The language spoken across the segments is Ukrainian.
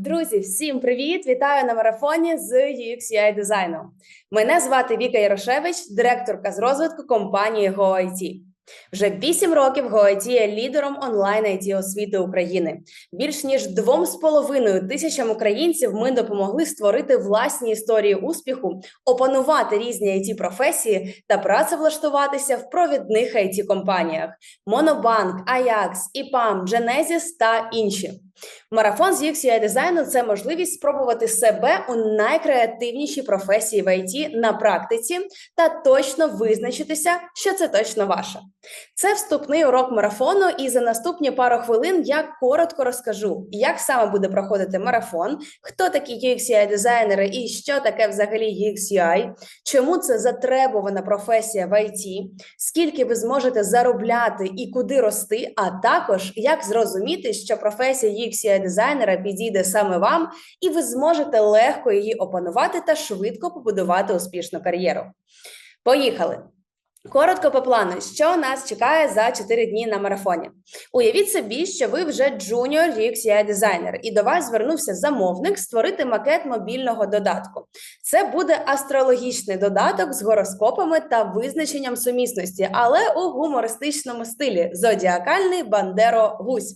Друзі, всім привіт! Вітаю на марафоні з UX UI дизайну. Мене звати Віка Ярошевич, директорка з розвитку компанії GoIT. Вже 8 років GoIT є лідером онлайн IT освіти України. Більш ніж двом з половиною тисячам українців ми допомогли створити власні історії успіху, опанувати різні it професії та працевлаштуватися в провідних it компаніях Monobank, Ajax, EPAM, Genesis та інші. Марафон з UX UI дизайну це можливість спробувати себе у найкреативнішій професії в IT на практиці та точно визначитися, що це точно ваше. Це вступний урок марафону, і за наступні пару хвилин я коротко розкажу, як саме буде проходити марафон, хто такі UX UI дизайнери і що таке взагалі UX UI, чому це затребувана професія в IT, скільки ви зможете заробляти і куди рости, а також як зрозуміти, що професія UX UI дизайнера підійде саме вам, і ви зможете легко її опанувати та швидко побудувати успішну кар'єру. Поїхали! Коротко по плану, що нас чекає за 4 дні на марафоні. Уявіть собі, що ви вже джуніор UX UI дизайнер, і до вас звернувся замовник створити макет мобільного додатку. Це буде астрологічний додаток з гороскопами та визначенням сумісності, але у гумористичному стилі зодіакальний бандеро гусь.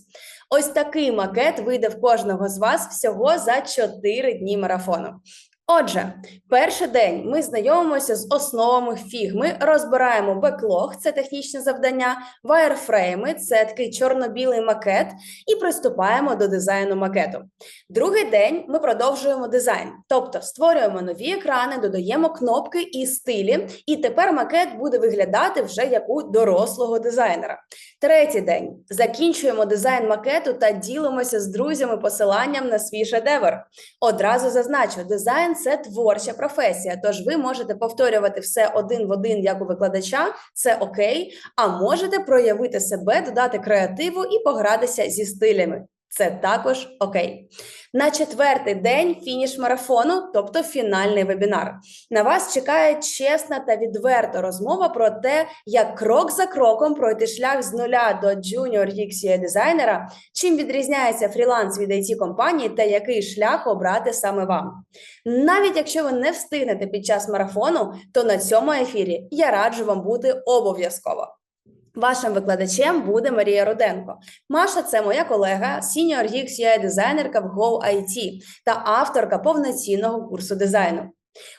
Ось такий макет вийде в кожного з вас всього за 4 дні марафону. Отже, перший день ми знайомимося з основами фігми, розбираємо беклог, це технічне завдання, вайрфрейми, це такий чорно-білий макет, і приступаємо до дизайну макету. Другий день ми продовжуємо дизайн, тобто створюємо нові екрани, додаємо кнопки і стилі, і тепер макет буде виглядати вже як у дорослого дизайнера. Третій день закінчуємо дизайн макету та ділимося з друзями посиланням на свій шедевр. Одразу зазначу, дизайн це творча професія, тож ви можете повторювати все один в один, як у викладача, це окей. А можете проявити себе, додати креативу і погратися зі стилями. Це також окей. На четвертий день фініш марафону, тобто фінальний вебінар. На вас чекає чесна та відверта розмова про те, як крок за кроком пройти шлях з нуля до джуніор UX дизайнера, чим відрізняється фріланс від it компанії та який шлях обрати саме вам. Навіть якщо ви не встигнете під час марафону, то на цьому ефірі я раджу вам бути обов'язково. Вашим викладачем буде Марія Руденко. Маша це моя колега, сіньор UX дизайнерка в GoIT та авторка повноцінного курсу дизайну.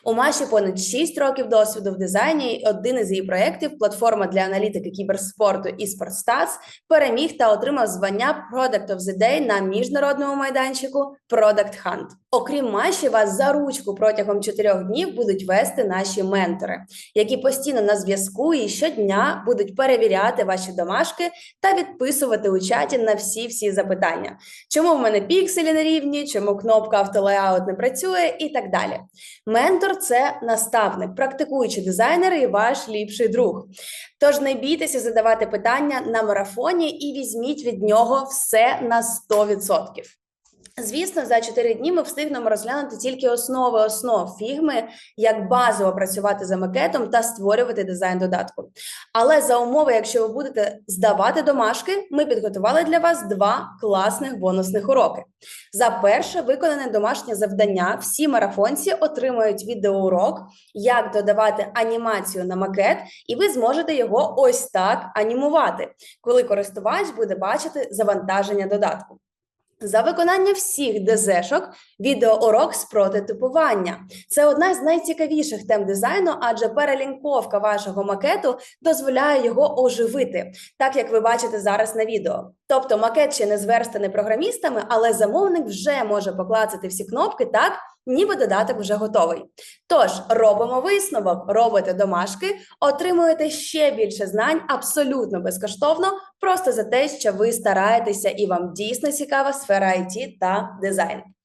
У Маші понад 6 років досвіду в дизайні. Один із її проєктів, платформа для аналітики кіберспорту і SportStats, переміг та отримав звання Product of the Day на міжнародному майданчику Product Hunt. Окрім Маші, вас за ручку протягом 4 днів будуть вести наші ментори, які постійно на зв'язку і щодня будуть перевіряти ваші домашки та відписувати у чаті на всі всі запитання. Чому в мене пікселі не рівні, чому кнопка автолеаут не працює, і так далі. Ментор це наставник, практикуючий дизайнер і ваш ліпший друг. Тож не бійтеся задавати питання на марафоні і візьміть від нього все на 100%. Звісно, за 4 дні ми встигнемо розглянути тільки основи основ фігми, як базово працювати за макетом та створювати дизайн додатку. Але за умови, якщо ви будете здавати домашки, ми підготували для вас два класних бонусних уроки. За перше виконане домашнє завдання, всі марафонці отримують відеоурок, як додавати анімацію на макет, і ви зможете його ось так анімувати, коли користувач буде бачити завантаження додатку. За виконання всіх ДЗшок відеоурок з прототипування. Це одна з найцікавіших тем дизайну, адже перелінковка вашого макету дозволяє його оживити, так як ви бачите зараз на відео. Тобто макет ще не зверстаний програмістами, але замовник вже може поклацати всі кнопки так, ніби додаток вже готовий. Тож робимо висновок, робите домашки, отримуєте ще більше знань абсолютно безкоштовно, просто за те, що ви стараєтеся і вам дійсно цікава сфера IT та дизайн.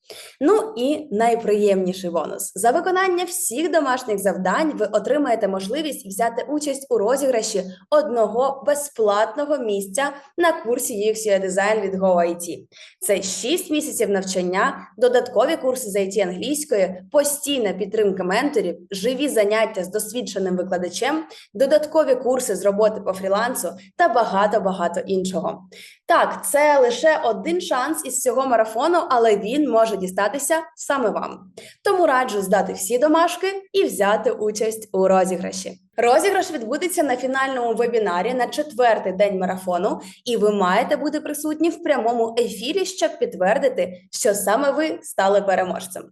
Ну і найприємніший бонус за виконання всіх домашніх завдань ви отримаєте можливість взяти участь у розіграші одного безплатного місця на курсі UX Design від GoIT. Це 6 місяців навчання, додаткові курси з IT англійської, постійна підтримка менторів, живі заняття з досвідченим викладачем, додаткові курси з роботи по фрілансу та багато багато іншого. Так, це лише один шанс із цього марафону, але він може дістатися саме вам. Тому раджу здати всі домашки і взяти участь у розіграші. Розіграш відбудеться на фінальному вебінарі на четвертий день марафону, і ви маєте бути присутні в прямому ефірі, щоб підтвердити, що саме ви стали переможцем.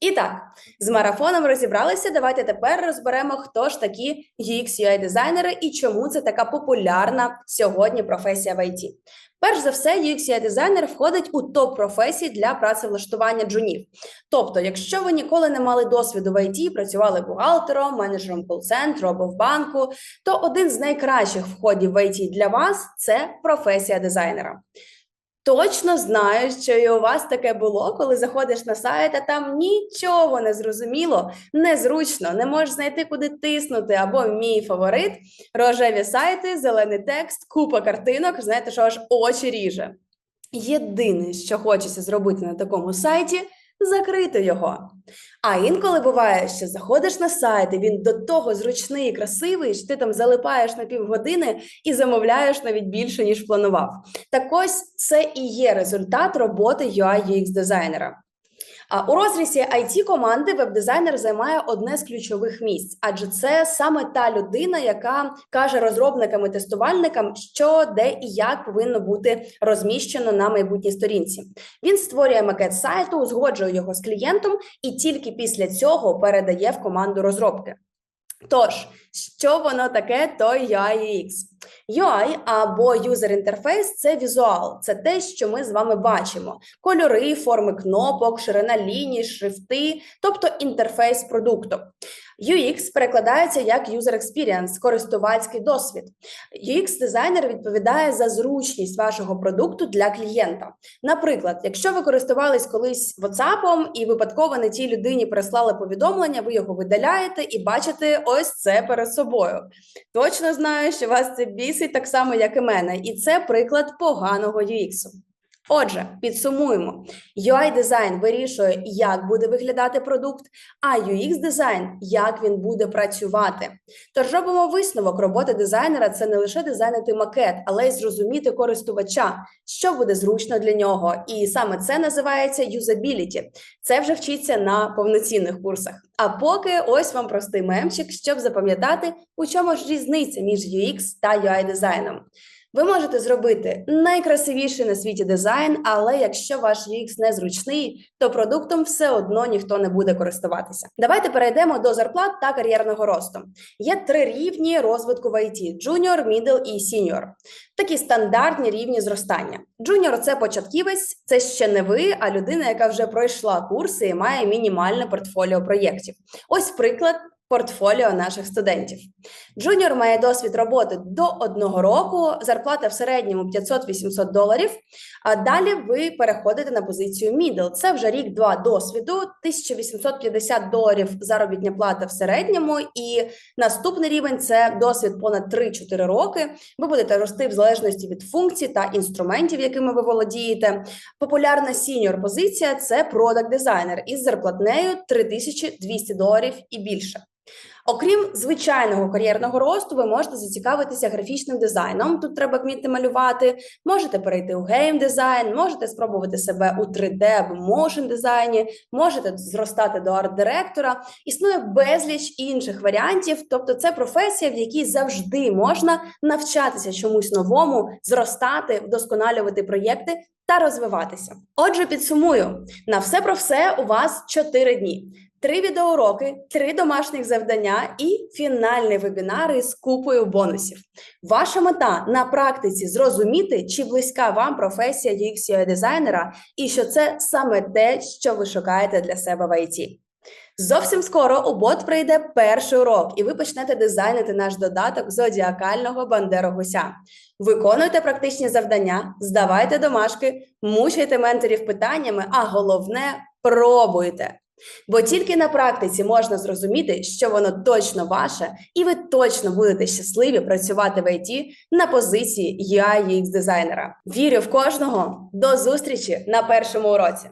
І так, з марафоном розібралися. Давайте тепер розберемо, хто ж такі UX UI дизайнери і чому це така популярна сьогодні професія в IT. Перш за все, UX UI дизайнер входить у топ професій для працевлаштування джунів. Тобто, якщо ви ніколи не мали досвіду в IT, працювали бухгалтером, менеджером кол-центру або в банку, то один з найкращих входів в IT для вас це професія дизайнера. Точно знаю, що і у вас таке було, коли заходиш на сайт, а там нічого не зрозуміло, незручно, не можеш знайти, куди тиснути, або мій фаворит, рожеві сайти, зелений текст, купа картинок, знаєте, що аж очі ріже. Єдине, що хочеться зробити на такому сайті, закрити його. А інколи буває, що заходиш на сайт, і він до того зручний і красивий, що ти там залипаєш на півгодини і замовляєш навіть більше, ніж планував. Так ось це і є результат роботи UI UX дизайнера. У розрізі it команди веб-дизайнер займає одне з ключових місць, адже це саме та людина, яка каже розробникам і тестувальникам, що де і як повинно бути розміщено на майбутній сторінці. Він створює макет сайту, узгоджує його з клієнтом і тільки після цього передає в команду розробки. Тож, що воно таке, той UI? UI або User Interface – це візуал, це те, що ми з вами бачимо: кольори, форми кнопок, ширина ліній, шрифти, тобто інтерфейс продукту. UX перекладається як User Experience, користувацький досвід. UX-дизайнер відповідає за зручність вашого продукту для клієнта. Наприклад, якщо ви користувались колись WhatsApp і випадково не тій людині прислали повідомлення, ви його видаляєте і бачите ось це перед собою. Точно знаю, що вас це бісить так само, як і мене, і це приклад поганого UX. Отже, підсумуємо: UI дизайн вирішує, як буде виглядати продукт, а UX дизайн як він буде працювати. Тож робимо висновок роботи дизайнера це не лише дизайнити макет, але й зрозуміти користувача, що буде зручно для нього. І саме це називається юзабіліті. Це вже вчиться на повноцінних курсах. А поки ось вам простий мемчик, щоб запам'ятати, у чому ж різниця між UX та UI дизайном. Ви можете зробити найкрасивіший на світі дизайн, але якщо ваш UX незручний, то продуктом все одно ніхто не буде користуватися. Давайте перейдемо до зарплат та кар'єрного росту. Є три рівні розвитку в IT: Junior, Middle і Senior. Такі стандартні рівні зростання. Junior – це початківець, це ще не ви, а людина, яка вже пройшла курси і має мінімальне портфоліо проєктів. Ось приклад портфоліо наших студентів. Джуніор має досвід роботи до одного року, зарплата в середньому 500-800 доларів. А далі ви переходите на позицію middle. Це вже рік-два досвіду, 1850 доларів заробітня плата в середньому, і наступний рівень це досвід понад 3-4 роки. Ви будете рости в залежності від функцій та інструментів, якими ви володієте. Популярна сіньор позиція це продакт дизайнер із зарплатнею 3200 доларів і більше. Окрім звичайного кар'єрного росту, ви можете зацікавитися графічним дизайном. Тут треба вміти малювати, можете перейти у гейм дизайн, можете спробувати себе у 3D або motion дизайні, можете зростати до арт-директора. Існує безліч інших варіантів, тобто це професія, в якій завжди можна навчатися чомусь новому, зростати, вдосконалювати проєкти. Та розвиватися. Отже, підсумую на все про все у вас 4 дні три відеоуроки, три домашніх завдання і фінальний вебінар із купою бонусів. Ваша мета на практиці зрозуміти, чи близька вам професія UX UI дизайнера, і що це саме те, що ви шукаєте для себе в IT. Зовсім скоро у бот прийде перший урок, і ви почнете дизайнити наш додаток зодіакального бандерогуся. Виконуйте практичні завдання, здавайте домашки, мучайте менторів питаннями, а головне пробуйте. Бо тільки на практиці можна зрозуміти, що воно точно ваше, і ви точно будете щасливі працювати в IT на позиції UI UX дизайнера. Вірю в кожного. До зустрічі на першому уроці.